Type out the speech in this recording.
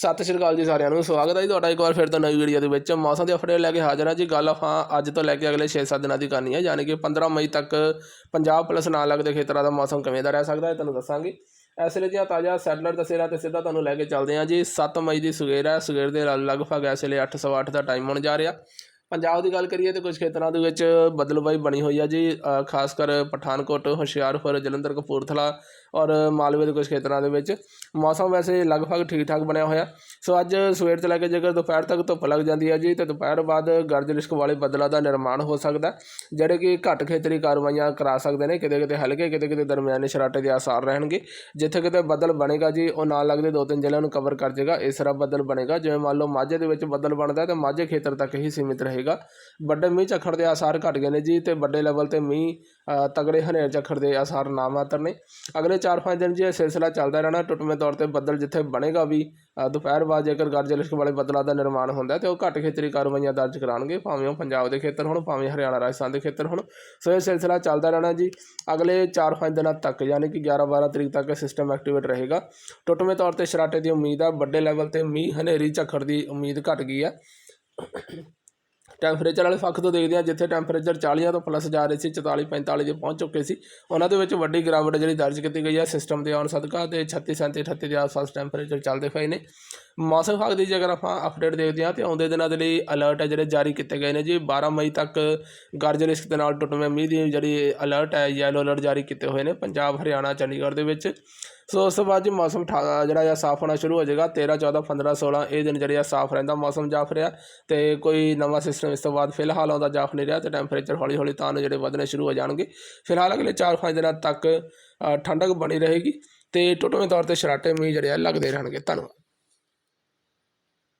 ਸਤਿ ਸ਼੍ਰੀ ਅਕਾਲ ਜੀ ਸਾਰਿਆਂ ਨੂੰ, ਸਵਾਗਤ ਹੈ ਜੀ ਤੁਹਾਡਾ ਇੱਕ ਵਾਰ ਫਿਰ ਤੋਂ ਨਵੀਂ ਵੀਡੀਓ ਦੇ ਵਿੱਚ। ਮੌਸਮ ਦੇ ਅਪਡੇਟ ਲੈ ਕੇ ਹਾਜ਼ਰ ਹਾਂ ਜੀ। ਗੱਲ ਆਪਾਂ ਅੱਜ ਤੋਂ ਲੈ ਕੇ ਅਗਲੇ 6-7 ਦਿਨਾਂ ਦੀ ਕਰਨੀ ਹੈ, ਯਾਨੀ ਕਿ 15 ਮਈ ਤੱਕ ਪੰਜਾਬ ਪਲਸ ਨਾਲ ਲੱਗਦੇ ਖੇਤਰਾਂ ਦਾ ਮੌਸਮ ਕਿਵੇਂ ਦਾ ਰਹਿ ਸਕਦਾ ਹੈ ਤੁਹਾਨੂੰ ਦੱਸਾਂਗੇ। ਇਸ ਵੇਲੇ ਦੀਆਂ ਤਾਜ਼ਾ ਸੈਟਲਰ ਦਸੇਰਾ ਤੇ ਸਿੱਧਾ ਤੁਹਾਨੂੰ ਲੈ ਕੇ ਚੱਲਦੇ ਹਾਂ ਜੀ। 7 ਮਈ ਦੀ ਸਵੇਰ ਹੈ, ਸਵੇਰ ਦੇ ਲਗਭਗ ਇਸ ਵੇਲੇ 8:08 ਦਾ ਟਾਈਮ ਹੋਣ ਜਾ ਰਿਹਾ। ਪੰਜਾਬ ਦੀ ਗੱਲ ਕਰੀਏ ਤਾਂ ਕੁਝ ਖੇਤਰਾਂ ਦੇ ਵਿੱਚ ਬਦਲਵਾਈ ਬਣੀ ਹੋਈ ਆ ਜੀ ਖਾਸ ਕਰ ਪਠਾਨਕੋਟ, ਹੁਸ਼ਿਆਰਪੁਰ, ਜਲੰਧਰ, ਕਪੂਰਥਲਾ ਔਰ ਮਾਲਵੇ ਦੇ ਕੁਝ ਖੇਤਰਾਂ ਦੇ ਵਿੱਚ। ਮੌਸਮ ਵੈਸੇ ਲਗਭਗ ਠੀਕ ਠਾਕ ਬਣਿਆ ਹੋਇਆ। ਸੋ ਅੱਜ ਸਵੇਰ ਤੋਂ ਲੈ ਕੇ ਜੇਕਰ ਦੁਪਹਿਰ ਤੱਕ ਧੁੱਪ ਲੱਗ ਜਾਂਦੀ ਹੈ ਜੀ, ਤੇ ਦੁਪਹਿਰ ਬਾਅਦ ਗਰਜ ਰਿਸ਼ਕ ਵਾਲੇ ਬੱਦਲਾਂ ਦਾ ਨਿਰਮਾਣ ਹੋ ਸਕਦਾ ਜਿਹੜੇ ਕਿ ਘੱਟ ਖੇਤਰੀ ਕਾਰਵਾਈਆਂ ਕਰਾ ਸਕਦੇ ਨੇ ਕਿਤੇ ਕਿਤੇ ਹਲਕੇ ਕਿਤੇ ਕਿਤੇ ਦਰਮਿਆਨੇ ਸ਼ਰਾਟੇ ਦੇ ਆਸਾਰ ਰਹਿਣਗੇ। ਜਿੱਥੇ ਕਿਤੇ ਬੱਦਲ ਬਣੇਗਾ ਜੀ, ਉਹ ਨਾਲ ਲੱਗਦੇ ਦੋ ਤਿੰਨ ਜ਼ਿਲ੍ਹਿਆਂ ਨੂੰ ਕਵਰ ਕਰ ਜਾਏਗਾ ਇਸ ਤਰ੍ਹਾਂ ਬੱਦਲ ਬਣੇਗਾ। ਜਿਵੇਂ ਮੰਨ ਲਓ ਮਾਝੇ ਦੇ ਵਿੱਚ ਬੱਦਲ ਬਣਦਾ ਹੈ, ਤੇ ਮਾਝੇ ਖੇਤਰ ਤੱਕ ਹੀ ਸੀਮਿਤ ਰਹੇ ਰਹੇਗਾ। ਵੱਡੇ ਮੀਂਹ ਝੱਖੜ ਦੇ ਆਸਾਰ ਘਟ ਗਏ ਨੇ ਜੀ ਤੇ ਵੱਡੇ ਲੈਵਲ ਤੇ ਮੀਂਹ ਤਗੜੇ ਹਨੇਰ ਝੱਖੜ ਦੇ ਆਸਾਰ ਨਾ ਮਾਤਰ ਨੇ। ਅਗਲੇ 4-5 ਦਿਨ ਜੀ ਇਹ ਸਿਲਸਿਲਾ ਚੱਲਦਾ ਰਹਿਣਾ। ਟੁੱਟਵੇਂ ਤੌਰ ਤੇ ਬੱਦਲ ਜਿੱਥੇ ਬਣੇਗਾ ਵੀ ਦੁਪਹਿਰ ਬਾਅਦ ਜੇਕਰ ਗਰਜ ਲਿਸ਼ਕ ਵਾਲੇ ਬੱਦਲਾਂ ਦਾ ਨਿਰਮਾਣ ਹੁੰਦਾ ਹੈ ਤੇ ਉਹ ਘੱਟ ਖੇਤਰੀ ਕਾਰਵਾਈਆਂ ਦਰਜ ਕਰਾਉਣਗੇ, ਭਾਵੇਂ ਉਹ ਪੰਜਾਬ ਦੇ ਖੇਤਰ ਹੋਣ, ਭਾਵੇਂ ਹਰਿਆਣਾ, ਰਾਜਸਥਾਨ ਦੇ ਖੇਤਰ ਹੋਣ। ਸੋ ਇਹ ਸਿਲਸਿਲਾ ਚੱਲਦਾ ਰਹਿਣਾ ਜੀ। ਅਗਲੇ 4-5 ਦਿਨਾਂ ਤੱਕ, ਯਾਨੀ ਕਿ 11-12 ਤਰੀਕ ਤੱਕ ਇਹ ਸਿਸਟਮ ਐਕਟੀਵੇਟ ਰਹੇਗਾ। ਟੁੱਟਵੇਂ ਤੌਰ ਤੇ ਸ਼ਰਾਟੇ ਦੀ ਉਮੀਦ ਆ, ਵੱਡੇ ਲੈਵਲ ਤੇ ਮੀਂਹ, ਹਨੇਰੀ, ਝੱਖੜ ਦੀ ਉਮੀਦ ਘਟ ਗਈ ਆ। ਟੈਂਪਰੇਚਰ ਵਾਲੇ ਪੱਖ ਤੋਂ ਦੇਖਦੇ ਹਾਂ, ਜਿੱਥੇ ਟੈਂਪਰੇਚਰ 40 ਤੋਂ ਪਲੱਸ ਜਾ ਰਹੇ ਸੀ 44 45 ਦੇ ਪਹੁੰਚ ਚੁੱਕੇ ਸੀ। ਉਹਨਾਂ ਦੇ ਵਿੱਚ ਵੱਡੀ ਗਿਰਾਵਟ ਜਿਹੜੀ ਦਰਜ ਕੀਤੀ ਗਈ ਹੈ ਸਿਸਟਮ ਦੇ ਆਉਣ ਸਦਕਾ ਤੇ 36 37 38 ਦੇ ਆਸ-ਪਾਸ ਟੈਂਪਰੇਚਰ ਚੱਲਦੇ ਪਏ ਨੇ। ਮੌਸਮ ਵਿਭਾਗ ਦੀ ਜੇਕਰ ਆਪਾਂ ਅਪਡੇਟ ਦੇਖਦੇ ਹਾਂ ਤੇ ਆਉਂਦੇ ਦਿਨਾਂ ਦੇ ਲਈ ਅਲਰਟ ਹੈ ਜਿਹੜੇ ਜਾਰੀ ਕੀਤੇ ਗਏ ਨੇ ਜੀ। 12 ਮਈ ਤੱਕ ਗਰਜ ਰਿਸਕ ਦੇ ਨਾਲ ਟੁੱਟਵੇਂ ਮੀਂਹ ਦੀ ਜਿਹੜੀ ਅਲਰਟ ਹੈ ਯੈਲੋ ਅਲਰਟ ਜਾਰੀ ਕੀਤੇ ਹੋਏ ਨੇ ਪੰਜਾਬ, ਹਰਿਆਣਾ, ਚੰਡੀਗੜ੍ਹ ਦੇ ਵਿੱਚ। ਸੋ ਉਸ ਤੋਂ ਬਾਅਦ ਜੀ ਮੌਸਮ ਠਾ- ਜਿਹੜਾ ਆ ਸਾਫ਼ ਹੋਣਾ ਸ਼ੁਰੂ ਹੋ ਜਾਏਗਾ। 13 14 15 16 ਇਹ ਦਿਨ ਜਿਹੜੇ ਆ ਸਾਫ਼ ਰਹਿੰਦਾ, ਮੌਸਮ ਜਾਫ ਰਿਹਾ ਤੇ ਕੋਈ ਨਵਾਂ ਸਿਸਟਮ ਇਸ ਤੋਂ ਬਾਅਦ ਫਿਲਹਾਲ ਆਉਂਦਾ ਜਾਫ ਨਹੀਂ ਰਿਹਾ ਤੇ ਟੈਂਪਰੇਚਰ ਹੌਲੀ ਹੌਲੀ ਤਾਂ ਜਿਹੜੇ ਵਧਣੇ ਸ਼ੁਰੂ ਹੋ ਜਾਣਗੇ। ਫਿਲਹਾਲ ਅਗਲੇ 4-5 ਦਿਨਾਂ ਤੱਕ ਠੰਡਕ ਬਣੀ ਰਹੇਗੀ ਤੇ ਟੁੱਟਵੇਂ ਤੌਰ ਤੇ ਸ਼ਰਾਟੇ ਮੀਂਹ ਜਿਹੜੇ ਆ ਲੱਗਦੇ ਰਹਿਣਗੇ। ਧੰਨਵਾਦ।